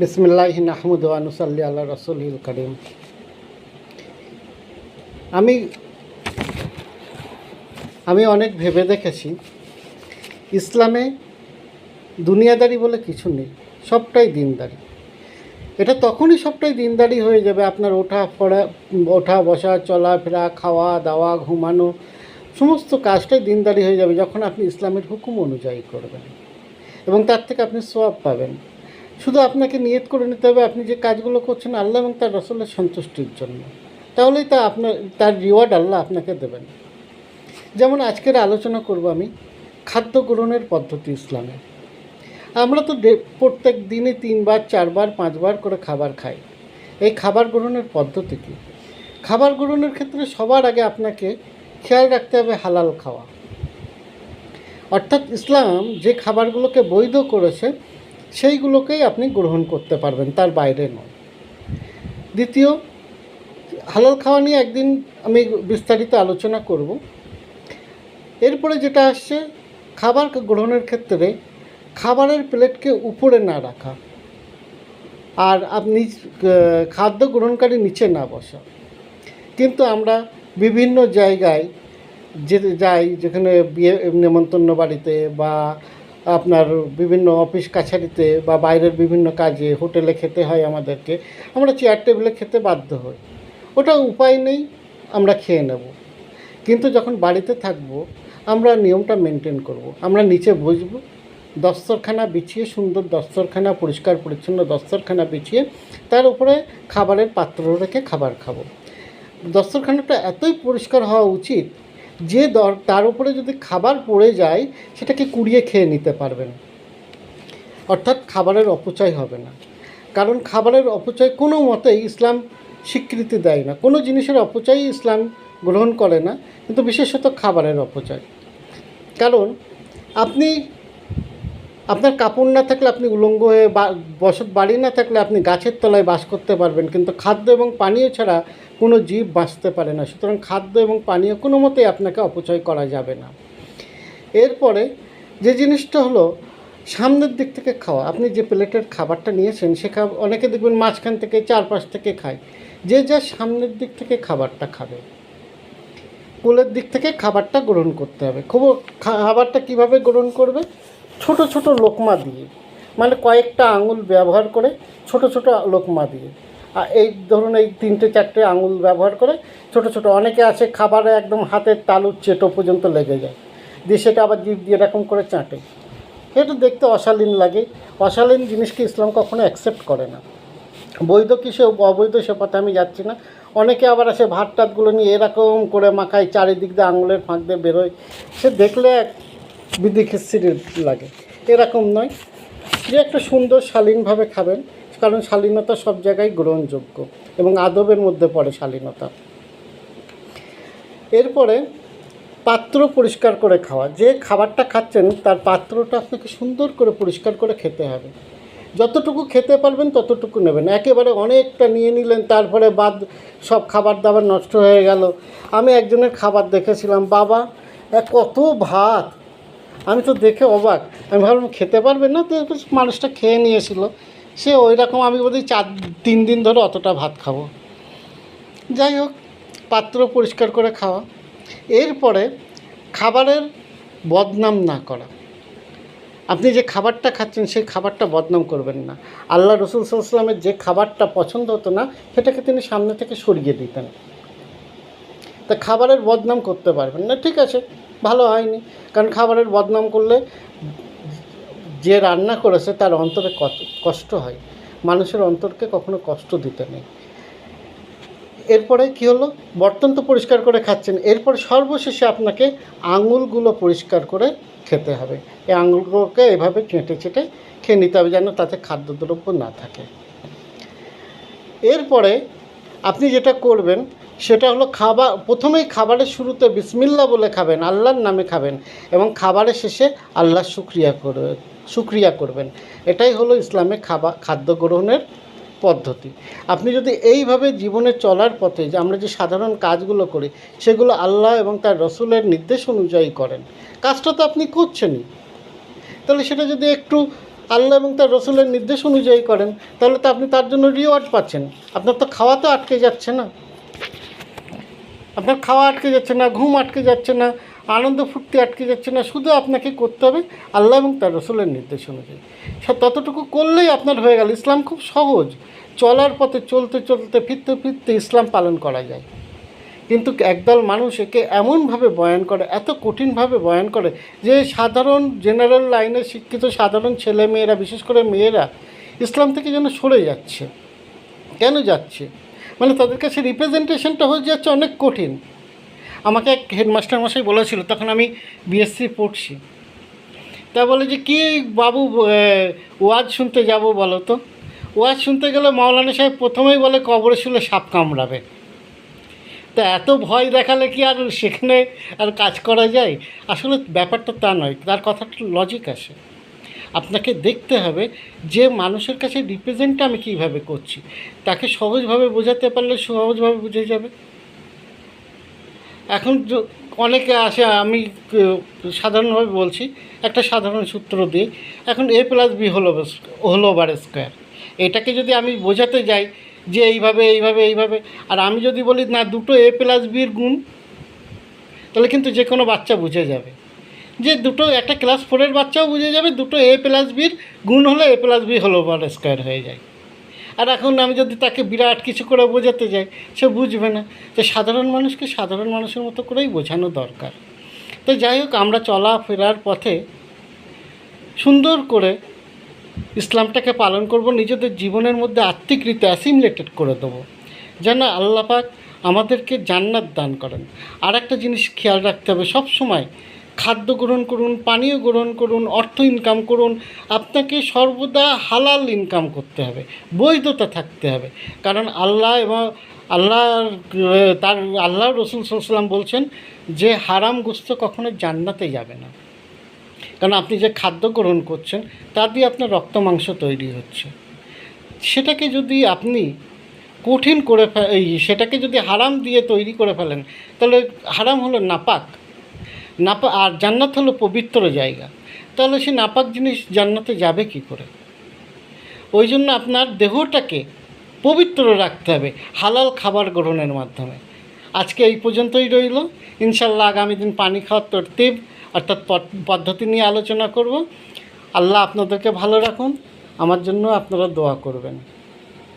বিসমিল্লাহ আহমদ আনুসাল্লি আল্লাহ রসুল করিম। আমি আমি অনেক ভেবে দেখেছি, ইসলামে দুনিয়াদারি বলে কিছু নেই, সবটাই দিনদারি। এটা তখনই সবটাই দিনদারি হয়ে যাবে আপনার ওঠা পড়া, ওঠা, বসা চলাফেরা খাওয়া, দাওয়া, ঘুমানো, সমস্ত কাজটাই দিনদারি হয়ে যাবে যখন আপনি ইসলামের হুকুম অনুযায়ী করবেন এবং তার থেকে আপনি সোয়াব পাবেন। শুধু আপনাকে নিয়ত করে নিতে হবে, আপনি যে কাজগুলো করছেন আল্লাহ এবং তার রসলের সন্তুষ্টির জন্য। তাহলেই তা আপনার, তার রিওয়ার্ড আল্লাহ আপনাকে দেবেন। যেমন আজকের আলোচনা করব আমি খাদ্য গ্রহণের পদ্ধতি ইসলামে। আমরা তো প্রত্যেক দিনে তিনবার, চারবার, পাঁচবার করে খাবার খাই। এই খাবার গ্রহণের পদ্ধতি কী? খাবার গ্রহণের ক্ষেত্রে সবার আগে আপনাকে খেয়াল রাখতে হবে হালাল খাওয়া। অর্থাৎ ইসলাম যে খাবারগুলোকে বৈধ করেছে সেইগুলোকেই আপনি গ্রহণ করতে পারবেন, তার বাইরে নয়। দ্বিতীয়, হালাল খাওয়া নিয়ে একদিন আমি বিস্তারিত আলোচনা করব। এরপরে যেটা আসছে, খাবার গ্রহণের ক্ষেত্রে খাবারের প্লেটকে উপরে না রাখা আর আপনি খাদ্য গ্রহণকারী নিচে না বসা। কিন্তু আমরা বিভিন্ন জায়গায় যেতে যাই যেখানে বিয়ে নেমন্তন্ন বাড়িতে বা আপনার বিভিন্ন অফিস কাছারিতে বা বাইরের বিভিন্ন কাজে হোটেলে খেতে হয় আমাদেরকে, আমরা চেয়ার টেবিলে খেতে বাধ্য হই। ওটা উপায় নেই, আমরা খেয়ে নেব। কিন্তু যখন বাড়িতে থাকব, আমরা নিয়মটা মেনটেন করব। আমরা নিচে বসবো, দস্তরখানা বিছিয়ে, সুন্দর দস্তরখানা, পরিষ্কার, পরিচ্ছন্ন দস্তরখানা বিছিয়ে, তার উপরে খাবারের পাত্র রেখে খাবার খাব। দস্তরখানাটা এতই পরিষ্কার হওয়া উচিত যে দর তার উপরে যদি খাবার পড়ে যায়, সেটাকে কুড়িয়ে খেয়ে নিতে পারবেন। অর্থাৎ খাবারের অপচয় হবে না। কারণ খাবারের অপচয় কোনো মতেই ইসলাম স্বীকৃতি দেয় না। কোনো জিনিসের অপচয়ই ইসলাম গ্রহণ করে না, কিন্তু বিশেষত খাবারের অপচয়। কারণ আপনি আপনার কাপড় না থাকলে আপনি উলঙ্গ হয়ে বসত বাড়ি না থাকলে আপনি গাছের তলায় বাস করতে পারবেন। কিন্তু খাদ্য এবং পানীয় ছাড়া কোনো জীব বাঁচতে পারে না। সুতরাং খাদ্য এবং পানীয় কোনো মতেই আপনাকে অপচয় করা যাবে না। এরপরে যে জিনিসটা হলো, সামনের দিক থেকে খাওয়া। আপনি যে প্লেটের খাবারটা নিয়েছেন, সে অনেকে দেখবেন মাঝখান থেকে চারপাশ থেকে খায়। যে যা সামনের দিক থেকে খাবারটা খাবে, কোলের দিক থেকে খাবারটা গ্রহণ করতে হবে। খুব খাবারটা কীভাবে গ্রহণ করবে? ছোট ছোট লোকমা দিয়ে মানে কয়েকটা আঙুল ব্যবহার করে ছোট ছোট লোকমা দিয়ে। আর এই ধরুন এই তিনটে চারটে আঙুল ব্যবহার করে ছোট ছোট, অনেকে আছে খাবারে একদম হাতের তালুর চেটো পর্যন্ত লেগে যায়, দিয়ে সেটা আবার জিভ দিয়ে এরকম করে চাটে। এটা দেখতে অশালীন লাগে। অশালীন জিনিসকে ইসলাম কখনো অ্যাকসেপ্ট করে না। বৈধ কি সে, অবৈধ সে পথে আমি যাচ্ছি না। অনেকে আবার আসে ভাত টাতগুলো নিয়ে এরকম করে মাখায়, চারিদিক দিয়ে আঙুলের ফাঁক দিয়ে বেরোয়। সে দেখলে বিধি খিস্তির লাগে। এরকম নয়। যে একটা সুন্দর শালীনভাবে খাবেন, কারণ শালীনতা সব জায়গায় গ্রহণযোগ্য এবং আদবের মধ্যে পড়ে শালীনতা। এরপরে পাত্র পরিষ্কার করে খাওয়া। যে খাবারটা খাচ্ছেন, তার পাত্রটা আপনাকে সুন্দর করে পরিষ্কার করে খেতে হবে। যতটুকু খেতে পারবেন, ততটুকু নেবেন। একেবারে অনেকটা নিয়ে নিলেন, তারপরে বাদ সব খাবার দাবার নষ্ট হয়ে গেল। আমি একজনের খাবার দেখেছিলাম। বাবা কত ভাত! আমি তো দেখে অবাক। আমি ভাবলাম, খেতে পারবে না? তো মানুষটা খেয়ে নিয়েছিল। সে ওই রকম আমি বলি চার, তিন দিন ধরে অতটা ভাত খাব। যাই হোক, পাত্র পরিষ্কার করে খাওয়া। এরপরে খাবারের বদনাম না করা। আপনি যে খাবারটা খাচ্ছেন, সেই খাবারটা বদনাম করবেন না। আল্লাহ রসুল সাল্লামের যে খাবারটা পছন্দ হতো না, সেটাকে তিনি সামনে থেকে সরিয়ে দিতেন। তা খাবারের বদনাম করতে পারবেন না। ঠিক আছে ভালো হয়নি। কারণ খাবারের বদনাম করলে যে রান্না করেছে তার অন্তরে কষ্ট হয়। মানুষের অন্তরকে কখনো কষ্ট দিতে নেই। এরপরে কি হলো? বর্তন তো পরিষ্কার করে খাচ্ছেন। এরপর সর্বশেষে আপনাকে আঙুলগুলো পরিষ্কার করে খেতে হবে। এই আঙুলগুলোকে এভাবে চেটে চেটে খেয়ে নিতে হবে যেন তাতে খাদ্যদ্রব্য না থাকে। এরপরে আপনি যেটা করবেন সেটা হলো খাবার, প্রথমেই খাবারের শুরুতে বিসমিল্লা বলে খাবেন, আল্লাহর নামে খাবেন এবং খাবারের শেষে আল্লাহ শুক্রিয়া করবে শুক্রিয়া করবেন। এটাই হলো ইসলামে খাবার খাদ্য গ্রহণের পদ্ধতি। আপনি যদি এইভাবে জীবনে চলার পথে যে আমরা যে সাধারণ কাজগুলো করি, সেগুলো আল্লাহ এবং তার রসুলের নির্দেশ অনুযায়ী করেন, কাজটা তো আপনি করছেনই। তাহলে সেটা যদি একটু আল্লাহ এবং তার রসুলের নির্দেশ অনুযায়ী করেন, তাহলে তো আপনি তার জন্য রিওয়ার্ড পাচ্ছেন। আপনার তো খাওয়া তো আটকে যাচ্ছে না। আপনার খাওয়া আটকে যাচ্ছে না, ঘুম আটকে যাচ্ছে না, আনন্দ ফুর্তি আটকে যাচ্ছে না, শুধু আপনাকে করতে হবে আল্লাহ এবং তার রসুলের নির্দেশ অনুযায়ী। ততটুকু করলেই আপনার হয়ে গেল। ইসলাম খুব সহজ। চলার পথে চলতে চলতে, ফিরতে ফিরতে ইসলাম পালন করা যায়। কিন্তু একদল মানুষ একে এমনভাবে বয়ান করে, এত কঠিনভাবে বয়ান করে যে সাধারণ জেনারেল লাইনে শিক্ষিত সাধারণ ছেলে মেয়েরা বিশেষ করে মেয়েরা, ইসলাম থেকে যেন সরে যাচ্ছে। কেন যাচ্ছে? মানে তাদের কাছে রিপ্রেজেন্টেশনটা হয়ে যাচ্ছে অনেক কঠিন। আমাকে এক হেডমাস্টার মশাই বলেছিল, তখন আমি বিএসসি পড়ছি। তা বলে যে, কি বাবু ওয়াজ শুনতে যাব বলো তো? ওয়াজ শুনতে গেলে মাওলানা সাহেব প্রথমেই বলে, কবরে শুলে সাপ কামড়াবে। তা এত ভয় দেখালে কি আর সেখানে আর কাজ করা যায়? আসলে ব্যাপারটা তা নয়, তার কথাটা লজিক আসে। আপনাকে দেখতে হবে যে মানুষের কাছে রিপ্রেজেন্টটা আমি কীভাবে করছি। তাকে সহজভাবে বোঝাতে পারলে সহজভাবে বুঝে যাবে। এখন অনেকে আসে, আমি সাধারণভাবে বলছি, একটা সাধারণ সূত্র দিই। এখন এ প্লাস বি হলো হলো বার স্কোয়ার এটাকে যদি আমি বোঝাতে যাই যে এইভাবে এইভাবে এইভাবে, আর আমি যদি বলি, না, দুটো এ প্লাস বির গুণ, তাহলে কিন্তু যে কোনো বাচ্চা বুঝে যাবে। যে দুটো, একটা ক্লাস ফোরের বাচ্চাও বুঝে যাবে, দুটো এ প্লাস বির গুণ হলে এ প্লাস বি হলো বার স্কোয়ার হয়ে যায়। আর এখন আমি যদি তাকে বিরাট কিছু করে বোঝাতে যাই, সে বুঝবে না। তো সাধারণ মানুষকে সাধারণ মানুষের মতো করেই বোঝানো দরকার। তো যাই হোক, আমরা চলা ফেরার পথে সুন্দর করে ইসলামটাকে পালন করব, নিজেদের জীবনের মধ্যে আত্মিক রীতি অ্যাসিমুলেটেড করে দেবো। যেন আল্লাহ পাক আমাদেরকে জান্নাত দান করেন। আর একটা জিনিস খেয়াল রাখতে হবে সব সময় খাদ্য গ্রহণ করুন, পানীয় গ্রহণ করুন, অর্থ ইনকাম করুন, আপনাকে সর্বদা হালাল ইনকাম করতে হবে, বৈধতা থাকতে হবে। কারণ আল্লাহ এবং আল্লাহ তার আল্লাহ রসুল সাল্লাম বলছেন যে হারাম গোস্ত কখনো জান্নাতে যাবে না। কারণ আপনি যে খাদ্য গ্রহণ করছেন, তা দিয়ে আপনার রক্ত মাংস তৈরি হচ্ছে। সেটাকে যদি আপনি কঠিন করে এই সেটাকে যদি হারাম দিয়ে তৈরি করে ফেলেন, তাহলে হারাম হলো নাপাক। নাপা, আর জান্নাত হলো পবিত্র জায়গা। তাহলে সে নাপাক জিনিস জান্নাতে যাবে কি করে? ওই জন্য আপনার দেহটাকে পবিত্র রাখতে হবে, হালাল খাবার গ্রহণের মাধ্যমে। আজকে এই পর্যন্তই রইল। ইনশাল্লাহ আগামী দিন পানি খাওয়ার তরতিব, অর্থাৎ পদ- পদ্ধতি নিয়ে আলোচনা করব। আল্লাহ আপনাদেরকে ভালো রাখুন। আমার জন্য আপনারা দোয়া করবেন।